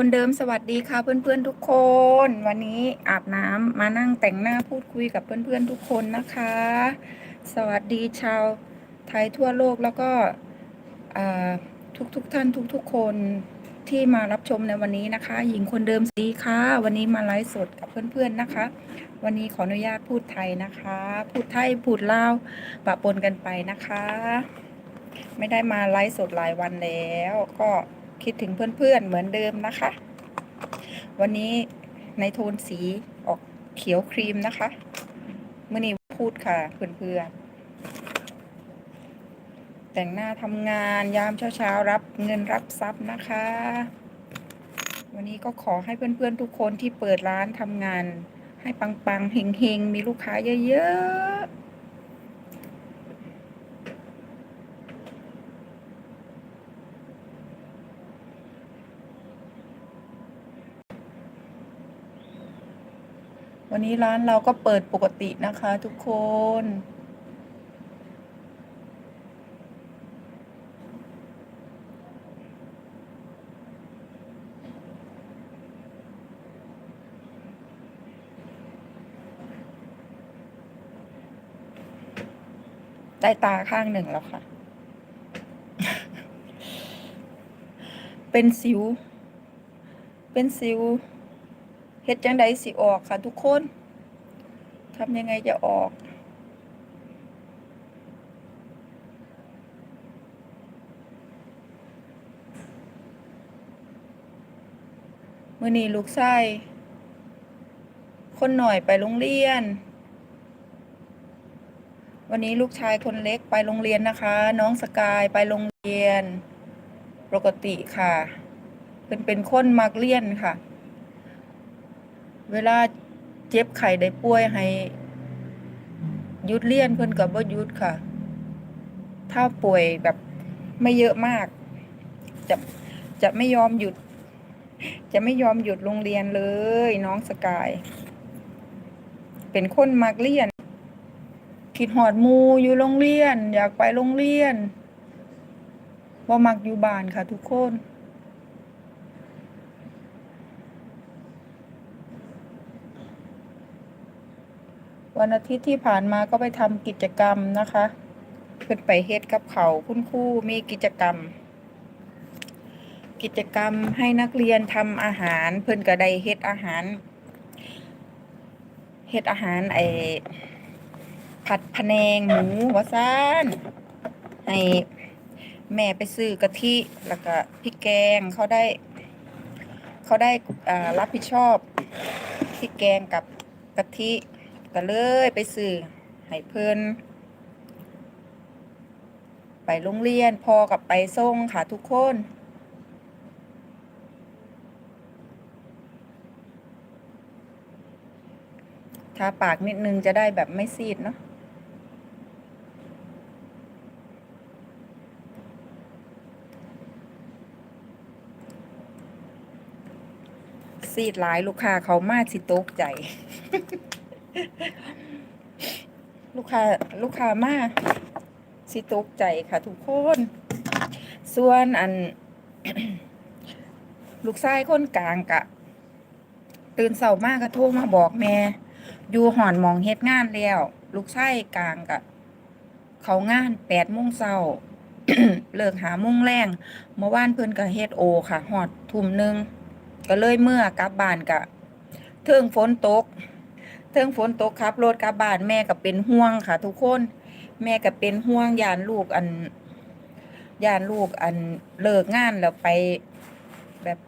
คนเดิมสวัสดีค่ะเพื่อนๆทุกคน วันนี้อาบน้ำมานั่งแต่งหน้าพูดคุยกับเพื่อนๆทุกคนนะคะ สวัสดีชาวไทยทั่วโลกแล้วก็ทุกๆทท่านทุกๆคนที่มารับชมในวันนี้นะคะ หญิงคนเดิมสวัสดีค่ะ วันนี้มาไลฟ์สดกับเพื่อนๆนะคะ วันนี้ขออนุญาตพูดไทยนะคะ พูดไทยพูดลาวปะปนกันไปนะคะ ไม่ได้มาไลฟ์สดหลายวันแล้วก็ คิดถึงเพื่อนๆเหมือนเดิมนะคะ วันนี้ในโทนสีออกเขียวครีมนะคะเมื่อนี้พูดค่ะเพื่อนๆ แต่งหน้าทำงานยามเช้าๆ รับเงินรับทรัพย์นะคะ วันนี้ก็ขอให้เพื่อนๆทุกคนที่เปิดร้านทำงาน ให้ปังๆเฮงๆ มีลูกค้าเยอะๆ วันนี้ร้านเราก็เปิดปกตินะคะทุกคน ได้ตาข้างหนึ่งแล้วค่ะ เป็นสิว เป็นสิว เฮ็ดจังใดสิออกค่ะทุกคนทำยังไงจะออกมื่อนี้ลูกชายคนหน่อยไปโรงเรียน วันนี้ลูกชายคนเล็กไปโรงเรียนนะคะ น้องสกายไปโรงเรียน ปกติค่ะ เป็นเป็นคนมักเรียนค่ะ เวลาเจ็บไข้ได้ป่วยให้ยุดเรียนเพิ่นกับบ่ยุดค่ะ ถ้าป่วยแบบไม่เยอะมาก จะจะไม่ยอมหยุด จะไม่ยอมหยุดโรงเรียนเลย น้องสกาย เป็นคนมักเรียน คิดหอดมูอยู่โรงเรียน อยากไปโรงเรียนว่ามักอยู่บ้านค่ะทุกคน วันอาทิตย์ที่ผ่านมาก็ไปทำกิจกรรมนะคะเพื่อนไปเฮ็ดกับเขาคุณครูมีกิจกรรม กิจกรรมให้นักเรียนทำอาหาร เพื่อนก็ได้เฮ็ดอาหารเฮ็ดอาหารไอ้ผัดพะแนงหมูวะซานให้แม่ไปซื้อกะทิแล้วก็พริกแกงเขาได้ เขาได้อ่ารับผิดชอบพริกแกงกับกะทิ ก็เลยไปซื้อให้เพิ่นไปโรงเรียนพอกับไปส่งค่ะทุกคนทาปากนิดนึงจะได้แบบไม่ซีดเนาะซีดหลายลูกค้าเขามากสิตกใจ ลูกค้าลูกค้ามาสิตกใจค่ะทุกคน ส่วนอัน ลูกชายคนกลางกะ ตื่นเสามากก็โทรมาบอกแม่ อยู่หอนมองเฮ็ดงานแล้ว ลูกชายกลางกะ เขางานแปดโมงเช้าเลิกหาโมงแรงเมื่อวานเพิ่นก็เฮ็ดโอค่ะหอดทุ่มหนึ่งก็เลยเมื่อกลับบ้านกะเทิงฝนตก เทิงฝนตกครับรถกลับบ้านแม่ก็เป็นห่วงค่ะ ทุกคน แม่ก็เป็นห่วงยานลูกอันยานลูกอันเลิกงานแล้วไปแบบ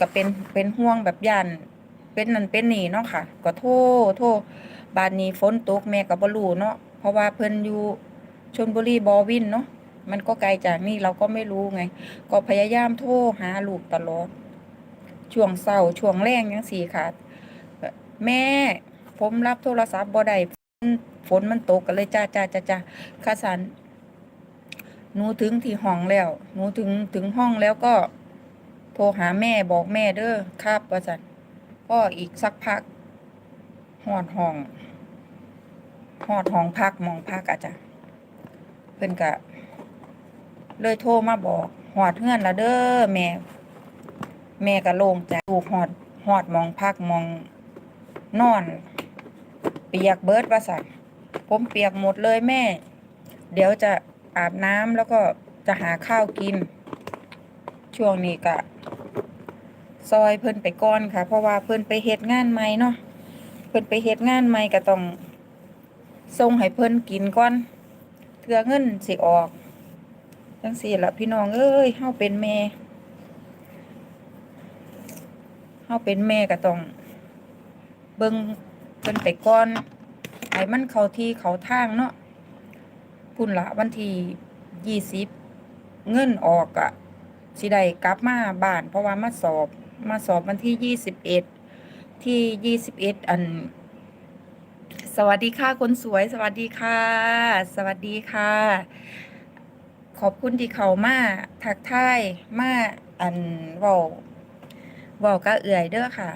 ก็เป็นเป็นห่วงแบบยานเป็นนั่นเป็นนี่เนาะค่ะ ก็โทษโทษบ้านนี้ฝนตกแม่ก็บ่รู้เนาะเพราะว่าเพิ่นอยู่ชลบุรีบอวินเนาะมันก็ไกลจากนี่เราก็ไม่รู้ไง ก็พยายามโทรหาลูกตลอด ช่วงเศร้าช่วงแรงยังสี่ค่ะ แม่ ผมรับโทรศัพท์บ่ได้ฝนฝนมันตกกันเลยจ้าจ้าจ้าจ้าข้าสันหนูถึงที่ห้องแล้วหนูถึงถึงห้องแล้วก็ โทรหาแม่บอกแม่เด้อครับว่าสันก็อีกสักพักหอดห้องหอดห้องพักมองพักอาจจะเพิ่นกะเลยโทรมาบอกหอดเฮือนละเด้อแม่ แม่ก็โล่งใจลูกหอดหอดมองพักมองนอน ปียกเบิร์ดว่าสันผมเปียกหมดเลยแม่ เดี๋ยวจะอาบน้ำแล้วก็จะหาข้าวกิน ช่วงนี้ก็ซอยเพิ่นไปก่อนค่ะ เพราะว่าเพิ่นไปเฮ็ดงานใหม่เนาะเพิ่นไปเฮ็ดงานใหม่ก็ต้องส่งให้เพิ่นกินก่อนเทื่อเงินสิออกจังซี่ละพี่น้องเอ้ยเฮาเป็นแม่เฮาเป็นแม่ก็ต้องเบิ่ง เพิ่นไปก่อนให้มันเข้าที่เข้าทางเนาะพุ่นละวันที่ยี่สิบเงินออกอะสิได้กลับมาบ้าน เพราะว่ามาสอบมาสอบวันที่ยี่สิบเอ็ดที่ยี่สิบเอ็ดอัน สวัสดีค่ะคนสวย สวัสดีค่ะ สวัสดีค่ะ ขอบคุณที่เขามาทักทายมาอันว้าว้าก็เอื่อยเด้อค่ะ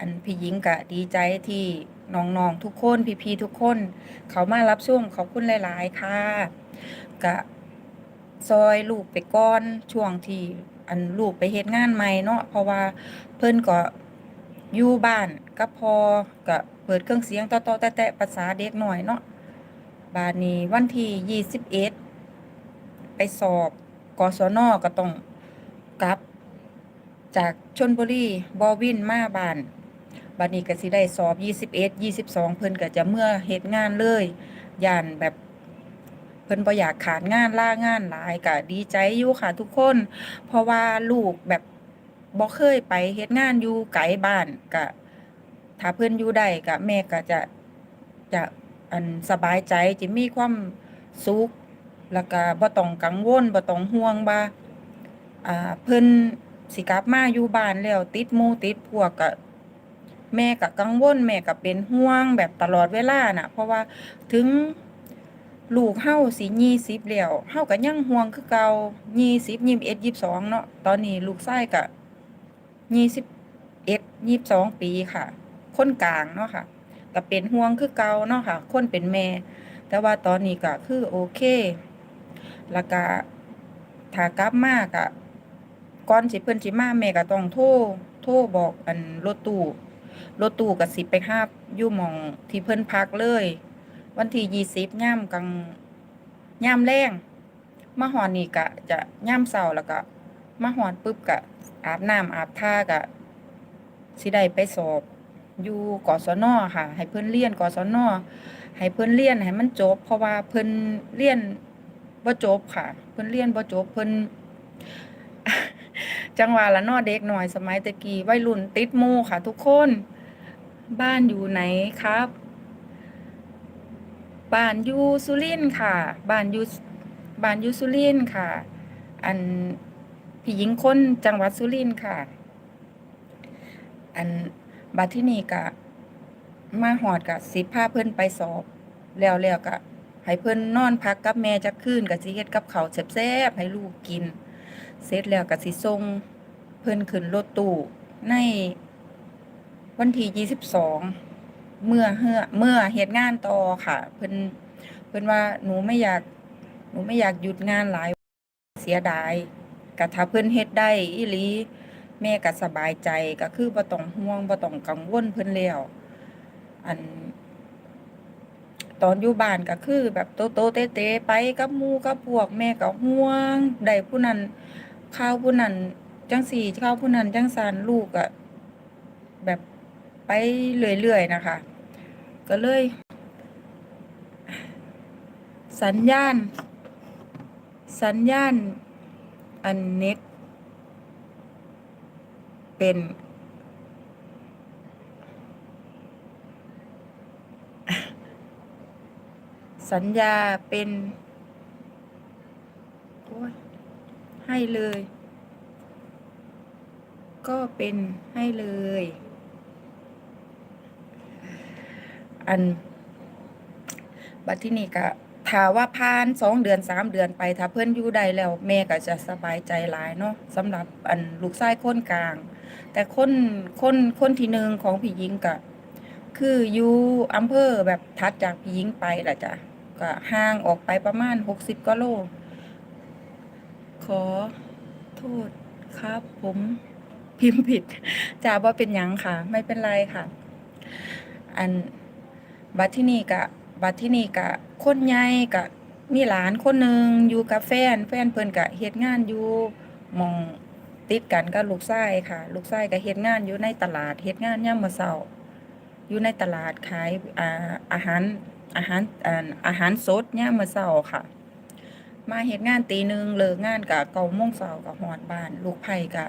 อันพี่หญิงกะดีใจที่น้องๆทุกคนพี่ๆทุกคน เขามารับช่วงขอบคุณหลาย ๆ ค่ะกะซอยลูกไปก่อนช่วงที่อันลูกไปเฮ็ดงานใหม่เนาะเพราะว่าเพิ่นก็อยู่บ้านกับพอก็เปิดเครื่องเสียงต่อๆแตะๆภาษาเด็กหน่อยเนาะบาดนี้วันที่ยี่สิบเอ็ดไปสอบกศนก็ต้องกลับ จากชลบุรีบอวินมาบ้าน บัดนี้ก็สิได้สอบ21 22เพิ่นก็จะเมื่อเฮ็ดงานเลยย่านแบบเพิ่นบ่อยากขาดงานล่างานหลายก็ดีใจอยู่ค่ะทุกคน เพราะว่าลูกแบบบ่เคยไปเฮ็ดงานอยู่ไกลบ้านก็ถ้าเพิ่นอยู่ได้ก็แม่ก็จะจะอันสบายใจจะมีความสุขแล้วก็บ่ต้องกังวลบ่ต้องห่วงว่าอ่าเพิ่นสิกลับมาอยู่บ้านแล้วติดหมู่ติดพวกก็ แม่ก็กังวลแม่ก็เป็นห่วงแบบตลอดเวลาน่ะ เพราะว่าถึงลูกเฮาสิ20แล้วเฮาก็ยังห่วงคือเก่า20 21 22เนาะตอนนี้ลูกชายก็21 22ปีค่ะ คนกลางเนาะค่ะก็เป็นห่วงคือเก่าเนาะค่ะ คนเป็นแม่ แต่ว่าตอนนี้ก็คือโอเคแล้วก็ถ้ากลับมาก็ก่อนสิเพิ่นสิมาแม่ก็ต้องโทรโทรบอกอันรถตู้ รถตู้ก็สิไปหาบยู่มองที่เพิ่นพักเลย วันที่ยี่สิบย่ามกลางย่ามแรงมาฮอดนี่ก็จะย่ามเช้าแล้วก็มาฮอดปุ๊บก็อาบน้ำอาบท่าก็สิได้ไปสอบอยู่กศนอค่ะ ให้เพิ่นเรียนกศนอให้เพิ่นเรียนให้มันจบ เพราะว่าเพิ่นเรียนบ่จบค่ะ เพิ่นเรียนบ่จบเพิ่นจังหวะละนาะเด็กหน่อยสมัยตะกี้วัยรุ่นติดมูค่ะ ทุกคน บ้านอยู่ไหนครับ บ้านอยู่สุรินทร์ค่ะ บ้านอยู่บ้านอยู่สุรินทร์ค่ะ อันพี่หญิงคนจังหวัดสุรินทร์ค่ะ อันบัดที่นี่ก็มาหอดกะสิพาเพิ่นไปสอบ แล้วแล้วก็ให้เพิ่นนอนพักกับแม่จักคืนก็สิเฮ็ดกับเขาแซ่บๆให้ลูกกิน เสร็จแล้วก็สิส่งเพิ่นขึ้นรถตู้ใน วันที่ยี่สิบสองเมื่อเฮือเมื่อเฮ็ดงานต่อค่ะ เพิ่นเพิ่นว่าหนูไม่อยากหนูไม่อยากหยุดงานหลายเสียดายก็ถ้าเพิ่นเฮ็ดได้อีหลีแม่ก็สบายใจก็คือบ่ต้องห่วงบ่ต้องกังวลเพิ่นแล้วอัน ตอนอยู่บ้านก็คือ แบบโตโตเตเตไปกับหมู่กับพวกแม่ก็ห่วงได้ผู้นั้นข้าวผู้นั้นจังสี่ข้าวผู้นั้นจังซันลูกก็แบบ ไปเรื่อยๆนะคะ ก็เลย สัญญาณ สัญญาณอันเน็ตเป็น สัญญาเป็นให้เลย ก็เป็นให้เลย อัน บัดที่นี่ก็ถ้าว่าผ่านสองเดือนสามเดือนไป ถ้าเพื่อนอยู่ได้แล้ว แม่ก็จะสบายใจหลายเนาะสำหรับอันลูกชายคนกลาง แต่คนคนคนที่หนึ่งของพี่หญิงก็คืออยู่อำเภอแบบทัดจากพี่หญิงไปแหละจ้ะก็ห่างออกไปประมาณหกสิบกิโล ขอโทษครับผมพิมพ์ผิดจ้าว่าเป็นยังค่ะ ไม่เป็นไรค่ะ อัน บัดที่นี่กะบัดที่นี่กะคนใหญ่กะมีหลานคนหนึ่งอยู่กับแฟนแฟนเพิ่นกะเฮ็ดงานอยู่มองติดกันกับลูกชายค่ะ ลูกชายก็เฮ็ดงานอยู่ในตลาดเฮ็ดงานยามมื้อเช้าอยู่ในตลาดขายอาอาหารอาหารอาหารสดยามมื้อเช้าค่ะ มาเฮ็ดงานตีหนึ่งเลิกงานกะเก้าโมงเช้าก็ฮอดบ้าน ลูกไผ่กะ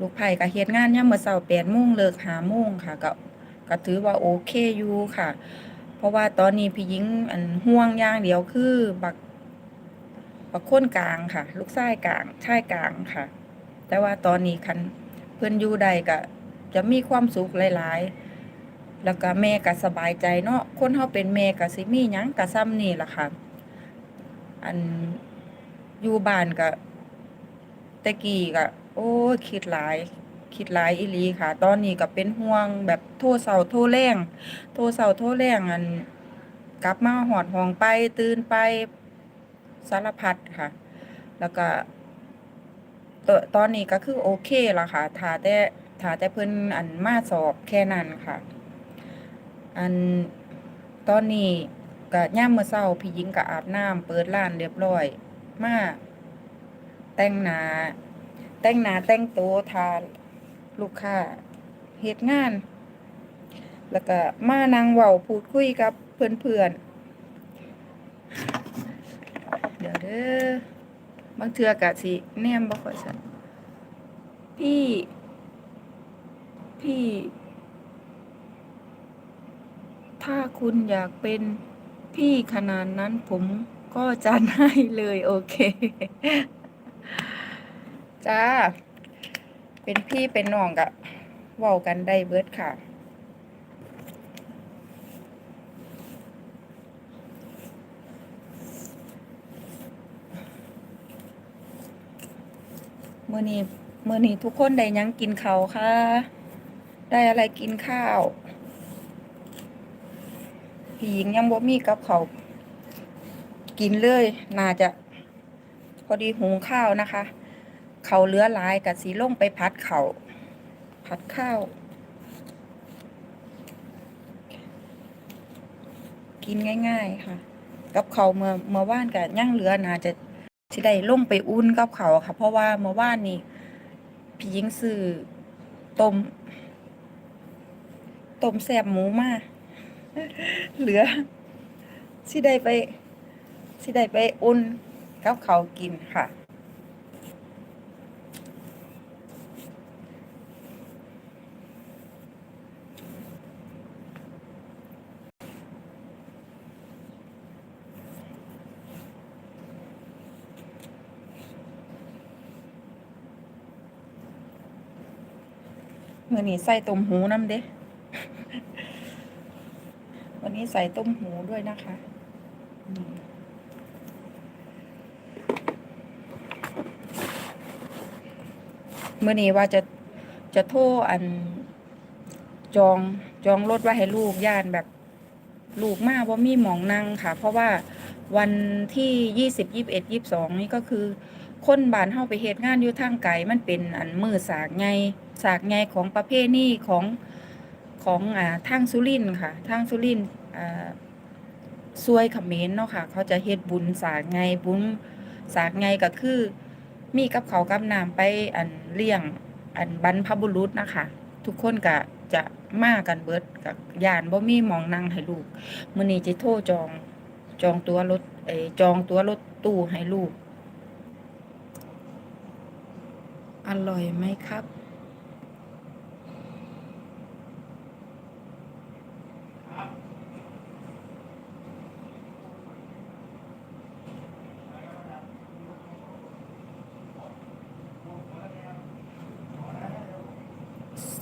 ลูกไผ่ก็เฮ็ดงานยามมื้อเช้าแปดโมงเลิกหาโมงค่ะก็ ก็ถือว่าโอเคอยู่ค่ะ เพราะว่าตอนนี้พี่หญิงอันห่วงอย่างเดียวคือ บักบักคนกลางค่ะ ลูกชายกลางชายกลางค่ะ แต่ว่าตอนนี้คันเพิ่อนอยู่ใดก็จะมีความสุขหลาย ๆ แล้วก็แม่ก็สบายใจเนาะคนเฮาเป็นแม่ก็สิมีหยังก็ซ้ำนี่ล่ะค่ะ อันอยู่บ้านก็แต่กี้ก็โอ้คิดหลาย คิดหลายอีหลีค่ะ ตอนนี้ก็เป็นห่วงแบบโทรเช้าโทรแรงโทรเช้าโทรแรงอัน กลับมาหอดห้องไปตื่นไปสารพัดค่ะ แล้วก็ตตอนนี้ก็คือโอเคและค่ะถ้าแต่ถ้าแต่เพิ่นอันมาสอบแค่นั้นค่ะ อันตอนนี้ก็ย่ามเมื้อเช้าพี่หญิงก็อาบน้ำเปิดร้านเรียบร้อย มาแต่งหน้าแต่งหน้าแต่งตัวทา ลูกค้าเฮ็ดงาน แล้วก็มานั่งเว้าพูดคุยกับเพื่อนๆ เดี๋ยวเด้อบางเทือกะสิแนมบ่ค่อยชัดพี่ พี่ ถ้าคุณอยากเป็นพี่ขนาดนั้นผมก็จัดให้เลยโอเค จ้า เป็นพี่เป็นน้องกะเว้ากันได้เบิดค่ะ มื่อนี้มื่อนี้ทุกคนได้ยังกินข้าวค่ะ ได้อะไรกินข้าวพี่หญิงยังบ่มีกับเขากินเลย น่าจะ พอดีหุงข้าวนะคะ เขาเลือลายกับสีลงไปพัดเขาพัดข้าวกินง่าย ๆ ค่ะ กับเขาเมื่อเมื่อว่านกับย่างเหลือนาจะสิได้ลงไปอุ่นกับเขาค่ะ เพราะว่าเมื่อว่านนี้พี่หญิงซื้อต้มต้มแซ่บหมูมาเหลือสิได้ไปสิได้ไปอุ่นกับเขากินค่ะ มื่อนี้ใส่ต้มหูน้ำเด้ วันนี้ใส่ต้มหูด้วยนะคะอืมมื่อนี้ว่าจะจะโทรอันจองจองรถไว้ให้ลูกย่านแบบลูกมากว่ามีหมองนั่งค่ะ เพราะว่าวันที่ยี่สิบยี่บเอ็ดยี่บสองนี่ก็คือ คนบานเฮาไปเฮ็ดงานอยู่ทางไกลมันเป็นอันมือสากไง สากไงของประเพณีของของอ่าทางสุรินค่ะทางสุรินอ่าซวยเขมรเนาะค่ะ เขาจะเฮ็ดบุญสากไงบุญสากไงก็คือ มีกับเขากับน้ำไปอันเลี้ยงอันบรรพบุรุษนะคะ ทุกคนก็จะมากันเบิดกับยานบ่มีมองนั่งให้ลูกมื้อนี้จะโทรจองจองตัวรถเออจองตัวรถตู้ให้ลูก อร่อยไหมครับ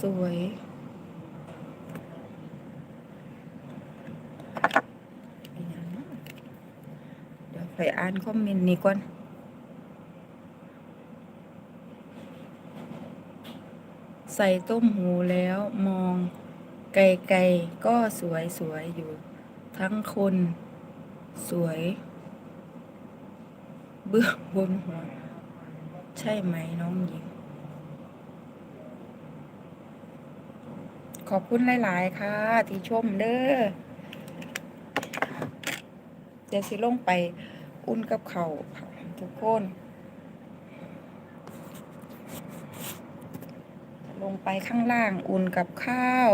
สวยอีหยังเนาะเดี๋ยวไปอ่านคอมเมนต์นี้ก่อนใส่ต้มหูแล้วมองไกลๆก็สวยสวยอยู่ ทั้งคนสวย เบื้องบนหัว ใช่ไหมน้องหญิง ขอบคุณหลาย ๆ ค่ะ ที่ชมเด้อเดี๋ยวสิลงไปอุ่นกับเขาวค่ะทุกคน ลงไปข้างล่างอุ่นกับข้าว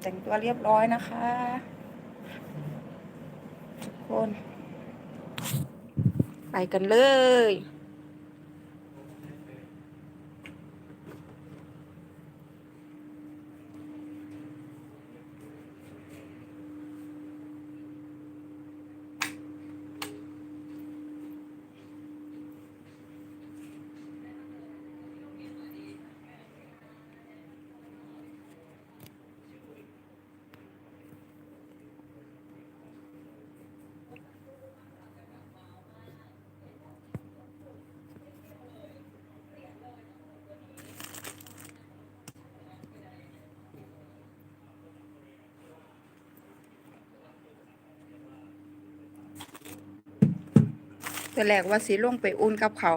แต่งตัวเรียบร้อยนะคะ ทุกคน ไปกันเลย แต่แรกว่าสิลงไปอุ่นกับเขา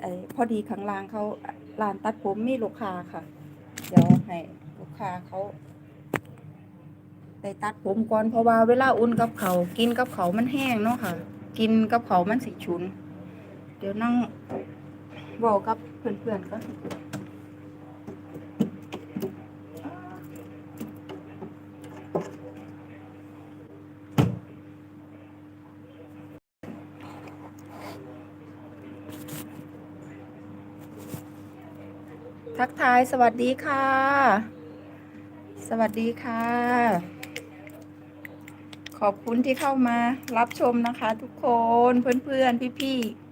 ไอ้พอดีข้างล่างเขาร้านตัดผมมีลูกค้าค่ะ เดี๋ยวให้ลูกค้าเขาไปตัดผมก่อนเพราะว่าเวลาอุ่นกับเขากินกับเขามันแห้งเนาะค่ะ กินกับเขามันสิชุน เดี๋ยวนั่งบอกกับเพื่อนๆก็าย สวัสดีค่ะ สวัสดีค่ะ ขอบคุณที่เข้ามารับชมนะคะ ทุกคนเพื่อนๆ พี่ๆ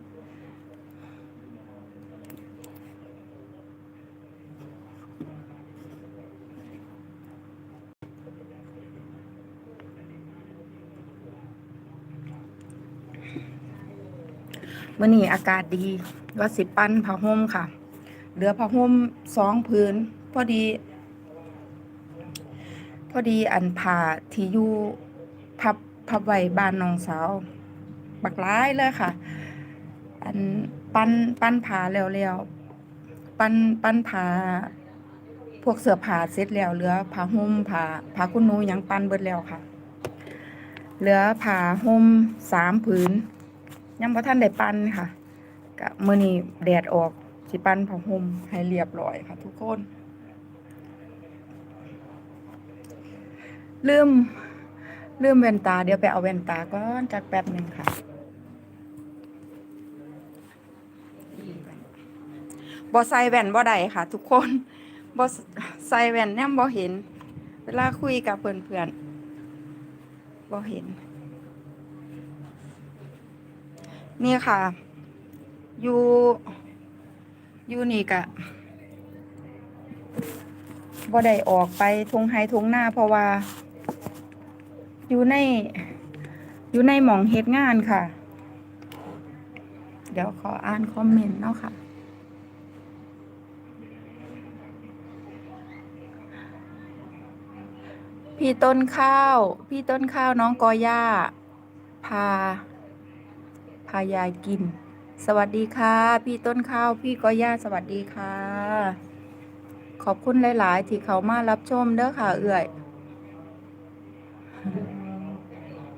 มื่อนี้อากาศดีว่าสิปั้นผ้าห่มค่ะ เหลือผ้าห่มสองพื้นพอดี พอดีอันผ่าที่อยู่พับพับไว้บ้านน้องสาว บักร้ายเลยค่ะ อันปั้นปั้นผ้าแล้วแล้วปั้นปั้นผ้าพวกเสื้อผ้าเสร็จแล้วเหลือผ้าห่มผ้าผ้าคุณนูยังปั้นเบิดแล้วค่ะ เหลือผ้าห่มสามผืน ยังพอท่านได้ปั้นค่ะกะมือนี้แดดออก สิปั้นผ้าห่มให้เรียบร้อยค่ะทุกคน ลืม ลืมแว่นตา เดี๋ยวไปเอาแว่นตาก่อนจักแป๊บหนึ่งค่ะบ่ใส่แว่นบ่ได้ค่ะ ทุกคนบ่ใส่แว่นแนมบ่เห็น เวลาคุยกับเพื่อนๆบ่เห็น นี่ค่ะ อยู่ อยู่นี่กะบ่ได้ออกไปทงไฮทงหน้าเพราะว่า อยู่ใน อยู่ในหมองเฮ็ดงานค่ะ เดี๋ยวขออ่านคอมเมนต์เนาะค่ะพี่ต้นข้าว พี่ต้นข้าวน้องกอย่า พา พายายกิน สวัสดีค่ะ พี่ต้นข้าวพี่ก้อย่าสวัสดีค่ะ ขอบคุณหลาย ๆ ที่เขามารับชมเด้อค่ะ เอื่อย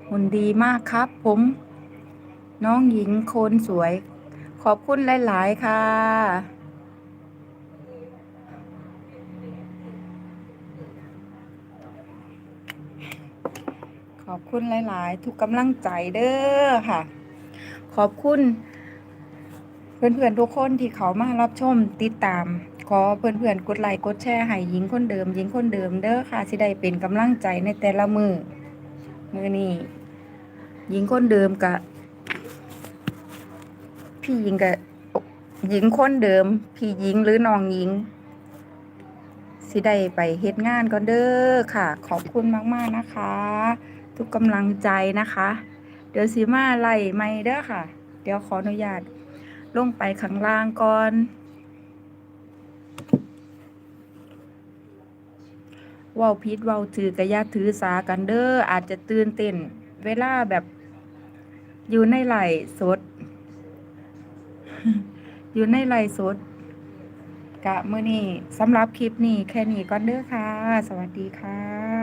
หุ่นดีมากครับ ผม น้องหญิงโคนสวย ขอบคุณหลาย ๆ ค่ะขอบคุณหลาย ๆ ทุกกำลังใจเด้อค่ะ ขอบคุณ เพื่อนๆทุกคนที่เขามารับชมติดตาม ขอเพื่อนๆกดไลค์กดแชร์ให้หญิงคนเดิมหญิงคนเดิมเด้อค่ะสิได้เป็นกำลังใจในแต่ละมือมือนี้หญิงคนเดิมกะพี่หญิงกะหญิงคนเดิม พี่หญิงหรือน้องหญิง สิได้ไปเฮ็ดงานก่อนเด้อค่ะ ขอบคุณมากๆนะคะ ทุกกำลังใจนะคะ เดี๋ยวสิมาไล่ไม่เด้อค่ะ เดี๋ยวขออนุญาต ลงไปข้างล่างก่อน เว้าพิษเว้าถือกะยาถือสากันเด้ออาจจะตื่นเต้นเวลาแบบอยู่ในไหลสด อยู่ในไหลสด กะมื้อนี้สำหรับคลิปนี้แค่นี้ก่อนเด้อค่ะ สวัสดีค่ะ